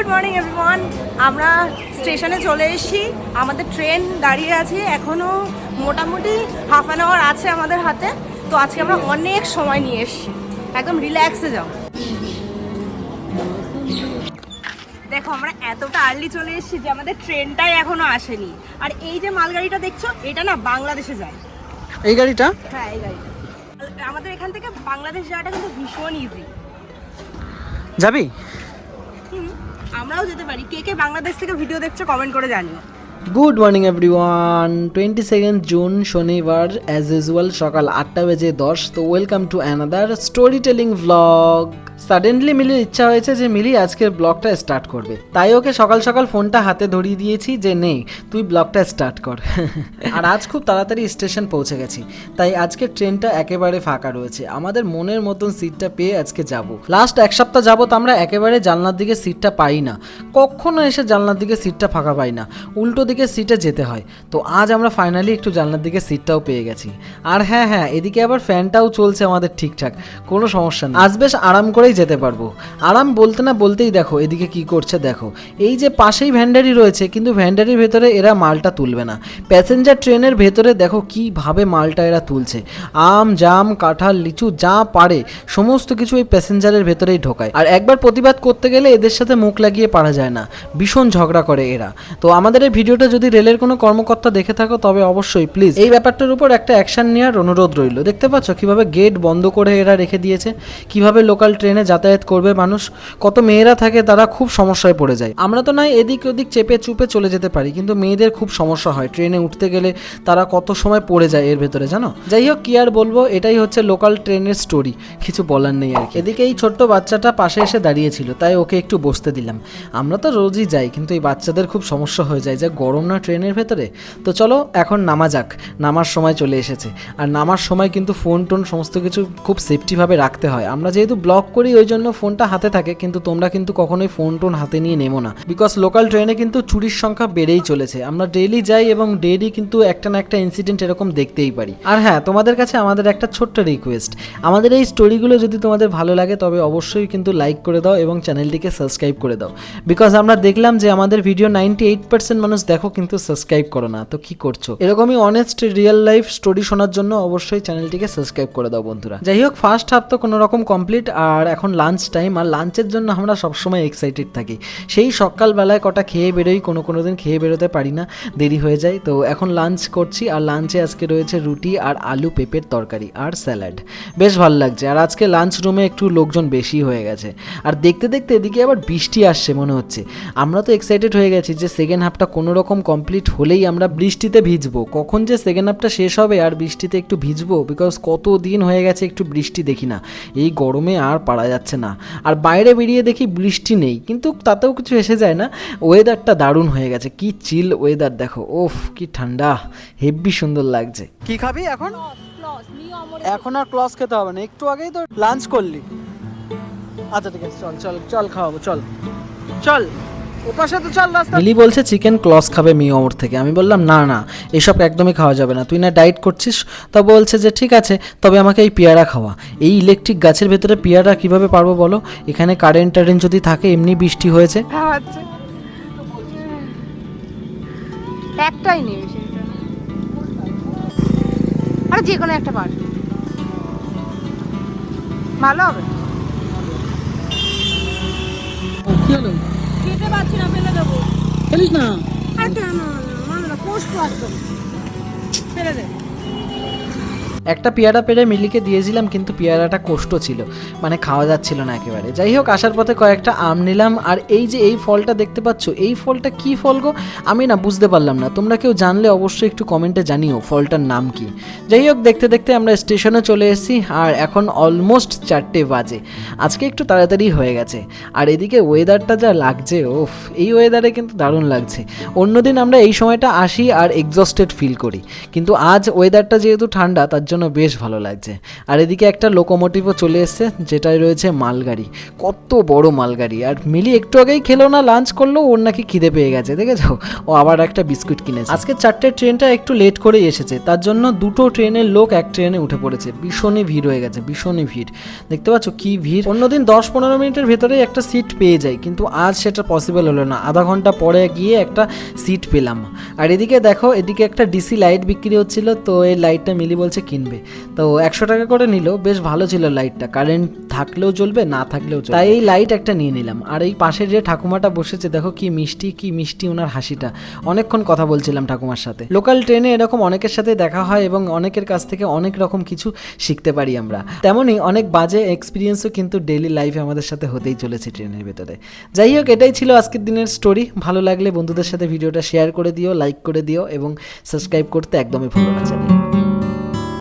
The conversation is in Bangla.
গুড মর্নিং এভরিওয়ান আমরা স্টেশনে চলে এসেছি। আমাদের ট্রেন দাঁড়িয়ে আছে এখনও মোটামুটি হাফ অ্যান আওয়ার আছে আমাদের হাতে। তো আজকে আমরা অনেক সময় নিয়ে এসেছি। একদম রিল্যাক্সে যাও। দেখো আমরা এতটা আর্লি চলে এসেছি যে আমাদের ট্রেনটাই এখনও আসেনি। আর এই যে মালগাড়িটা দেখছ এটা না বাংলাদেশে যায়। এই গাড়িটা? হ্যাঁ এই গাড়িটা। আমাদের এখান থেকে বাংলাদেশ যাওয়াটা কিন্তু ভীষণ ইজি যাবি? আমরাও যেতে পারি। কে কে বাংলাদেশ থেকে ভিডিও দেখছে কমেন্ট করে জানিও। Good morning everyone twenty second June শনিবার অ্যাজ ইউজুয়াল সকাল আটটা বেজে দশ। তো welcome to another story telling vlog suddenly মিলির ইচ্ছা হয়েছে যে মিলি আজকের ব্লগটা স্টার্ট করবে। তাই ওকে সকাল সকাল ফোনটা হাতে ধরিয়ে দিয়েছি যে নেই তুই ব্লগটা স্টার্ট কর। আর আজ খুব তাড়াতাড়ি স্টেশন পৌঁছে গেছি। তাই আজকে ট্রেনটা একেবারে ফাঁকা রয়েছে। আমাদের মনের মতন সিটটা পেয়ে আজকে যাব। লাস্ট এক সপ্তাহ যাবত আমরা একেবারে জানলার দিকে সিটটা পাই না। কখনো এসে জানলার দিকে সিটটা ফাঁকা পাই না। উল্টো দিকে সিটে যেতে হয়। তো আজ আমরা ফাইনালি একটু জানলার দিকে সিটটাও পেয়ে গেছি। আর হ্যাঁ হ্যাঁ এদিকে আবার ফ্যানটাও চলছে আমাদের ঠিকঠাক। কোনো সমস্যা নেই। আজ বেশ আরাম করেই যেতে পারব? আরাম বলতে না বলতেই দেখো, এদিকে কি করছে দেখো। এই যে পাশেই ভ্যান্ডারি রয়েছে, কিন্তু ভ্যান্ডারির ভেতরে এরা মালটা তুলবে না। প্যাসেঞ্জার ট্রেনের ভেতরে দেখো কীভাবে মালটা এরা তুলছে। আম, জাম, কাঁঠাল, লিচু, যা পারে, সমস্ত কিছু এই প্যাসেঞ্জারের ভেতরেই ঢোকায়। আর একবার প্রতিবাদ করতে গেলে এদের সাথে মুখ লাগিয়ে পারা যায় না। ভীষণ ঝগড়া করে এরা। তো আমাদের এই ভিডিওটা যদি রেলের কোনো কর্মকর্তা দেখে থাকো, তবে অবশ্যই প্লিজ এই ব্যাপারটার উপর একটা অ্যাকশন নেওয়ার অনুরোধ রইল। দেখতে পাচ্ছ কীভাবে গেট বন্ধ করে এরা রেখে দিয়েছে? কীভাবে লোকাল ট্রেনে যাতায়াত করবে মানুষ। কত মেয়েরা থাকে তারা খুব সমস্যায় পড়ে যায়। আমরা তো নয় এদিক ওদিক চেপে চুপে চলে যেতে পারি, কিন্তু মেয়েদের খুব সমস্যা হয়। ট্রেনে উঠতে গেলে তারা কত সময় পড়ে যায় এর ভেতরে, জানো? যাই হোক, কি আর বলব, এটাই হচ্ছে লোকাল ট্রেনের স্টোরি কিছু বলার নেই আর। এদিকে এই ছোট্ট বাচ্চাটা পাশে এসে দাঁড়িয়েছিল, তাই ওকে একটু বসতে দিলাম। আমরা তো রোজই যাই, কিন্তু এই বাচ্চাদের খুব সমস্যা হয়ে যায়। যে গরম না ট্রেনের ভেতরে? তো চলো, এখন নামা যাক। নামার সময় চলে এসেছে। আর নামার সময় কিন্তু ফোন টোন সমস্ত কিছু খুব সেফটিভাবে রাখতে হয়। আমরা যেহেতু ব্লক করি ওই জন্য ফোনটা হাতে থাকে, কিন্তু তোমরা কিন্তু কখনোই ফোন টোন হাতে নিয়ে নেমো না। বিকজ লোকাল ট্রেনে কিন্তু চুরির সংখ্যা বেড়েই চলেছে। আমরা ডেইলি যাই এবং ডেইলি কিন্তু একটা না একটা ইনসিডেন্ট এরকম দেখতেই পারি। আর হ্যাঁ তোমাদের কাছে আমাদের একটা ছোট্ট রিকোয়েস্ট আমাদের এই স্টোরিগুলো যদি তোমাদের ভালো লাগে, তবে অবশ্যই কিন্তু লাইক করে দাও এবং চ্যানেলটিকে সাবস্ক্রাইব করে দাও। বিকজ আমরা দেখলাম যে আমাদের ভিডিও নাইনটি এইট পার্সেন্ট মানুষ দেখো, কিন্তু সাবস্ক্রাইব করো না। তো কি করছ? এরকমই অনেস্ট রিয়েল লাইফ স্টোরি শোনার জন্য অবশ্যই চ্যানেলটিকে সাবস্ক্রাইব করে দাও, বন্ধুরা। যাই হোক ফার্স্ট হাফ তো কোনো রকম কমপ্লিট আর এখন লাঞ্চ টাইম আর লাঞ্চের জন্য আমরা সবসময় এক্সাইটেড থাকি। সেই সকালবেলায় কটা খেয়ে বেরোই, কোনো কোনো দিন খেয়ে বেরোতে পারি না, দেরি হয়ে যায়। তো এখন লাঞ্চ করছি আর লাঞ্চে আজকে রয়েছে রুটি আর আলু পেঁপের তরকারি আর স্যালাড বেশ ভালো লাগছে। আর আজকে লাঞ্চ রুমে একটু লোকজন বেশি হয়ে গেছে। আর দেখতে দেখতে এদিকে আবার বৃষ্টি আসছে মনে হচ্ছে। আমরা তো এক্সাইটেড হয়ে গেছি যে সেকেন্ড হাফটা কোনো রকম কমপ্লিট হলেই আমরা বৃষ্টিতে ভিজবো। কখন যে সেকেন্ড হাফটা শেষ হবে আর বৃষ্টিতে একটু ভিজবো? বিকজ কত দিন হয়ে গেছে একটু বৃষ্টি দেখি না। এই গরমে আর পারা যাচ্ছে না। আর বাইরে বেরিয়ে দেখি বৃষ্টি নেই কিন্তু তাতেও কিছু এসে যায় না। ওয়েদারটা দারুণ হয়ে গেছে কি চিল ওয়েদার দেখো। ওফ কি ঠান্ডা হেভি সুন্দর লাগছে। কি খাবি এখন? এখন আর ক্লস খেতে হবে না একটু আগেই তো লাঞ্চ করলি। আচ্ছা ঠিক আছে চল চল চল খাওয়াবো চল। চল। মিলি বলছে চিকেন ক্লস খাবে মি অমর থেকে। আমি বললাম না না এসব একদমই খাওয়া যাবে না। তুই না ডায়েট করছিস তা বলছে যে ঠিক আছে তবে আমাকে এই পেয়ারা খাওয়া। এই ইলেকট্রিক গাছের ভেতরে পেয়ারা কীভাবে পারব বলো? এখানে কারেন্ট টারেন্ট যদি থাকে এমনি বৃষ্টি হয়েছে। একটাই নেই আরে যে কোনো একটা পার। ভালো হবে। কি হলো? খেতে পাচ্ছি না ফেলে দেবো। খেলিস না? ফেলে দে। একটা পেয়ারা পেরে মিলিকে দিয়েছিলাম, কিন্তু পেয়ারাটা কষ্ট ছিল। মানে খাওয়া যাচ্ছিল না একেবারে। যাই হোক, আসার পথে কয়েকটা আম নিলাম, আর এই যে এই ফলটা দেখতে পাচ্ছ, এই ফলটা কি ফল গো? আমি না বুঝতে পারলাম না। তোমরা কেউ জানলে অবশ্যই একটু কমেন্টে জানিও ফলটার নাম কি। যাই হোক, দেখতে দেখতে আমরা স্টেশনে চলে এসেছি, আর এখন অলমোস্ট চারটে বাজে। আজকে একটু তাড়াতাড়ি হয়ে গেছে। আর এদিকে ওয়েদারটা যা লাগছে ওফ এই ওয়েদারে কিন্তু দারুণ লাগছে। অন্যদিন আমরা এই সময়টা আসি আর এক্সস্টেড ফিল করি। কিন্তু আজ ওয়েদারটা যেহেতু ঠান্ডা, তার জন্য জন্য বেশ ভালো লাগছে। আর এদিকে একটা লোকোমোটিভও চলে এসছে, যেটাই রয়েছে মালগাড়ি। কত বড় মালগাড়ি। আর মিলি একটু আগেই খেলো না লাঞ্চ করল, ওর নাকি খিদে পেয়ে গেছে, দেখেছ? ও আবার একটা বিস্কুট কিনেছে। আজকে চারটে ট্রেনটা একটু লেট করেই এসেছে, তার জন্য দুটো ট্রেনের লোক এক ট্রেনে উঠে পড়েছে। ভীষণই ভিড় হয়ে গেছে, ভীষণই ভিড়। দেখতে পাচ্ছ কি ভিড়? অন্যদিন দশ পনেরো মিনিটের ভেতরেই একটা সিট পেয়ে যাই কিন্তু আজ সেটা পসিবল হলো না। আধা ঘণ্টা পরে গিয়ে একটা সিট পেলাম। আর এদিকে দেখো, এদিকে একটা ডিসি লাইট বিক্রি হচ্ছিল, তো এই লাইটটা মিলি বলছে কিনবে। তো একশো টাকা করে নিল বেশ ভালো ছিল লাইটটা কারেন্ট থাকলেও চলবে না থাকলেও চলবে তাই এই লাইট একটা নিয়ে নিলাম। আর এই পাশে যে ঠাকুমাটা বসেছে, দেখো কি মিষ্টি কি মিষ্টি ওনার হাসিটা। অনেকক্ষণ কথা বলছিলাম ঠাকুমার সাথে। লোকাল ট্রেনে এরকম অনেকের সাথে দেখা হয় এবং অনেকের কাছ থেকে অনেক রকম কিছু শিখতে পারি আমরা। তেমনই অনেক বাজে এক্সপিরিয়েন্সও কিন্তু ডেইলি লাইফে আমাদের সাথে হতেই চলেছে ট্রেনের ভেতরে। যাই হোক, এটাই ছিল আজকের দিনের স্টোরি ভালো লাগলে বন্ধুদের সাথে ভিডিওটা শেয়ার করে দিও লাইক করে দিও এবং সাবস্ক্রাইব করতে একদমই ভুলো না চ্যানেল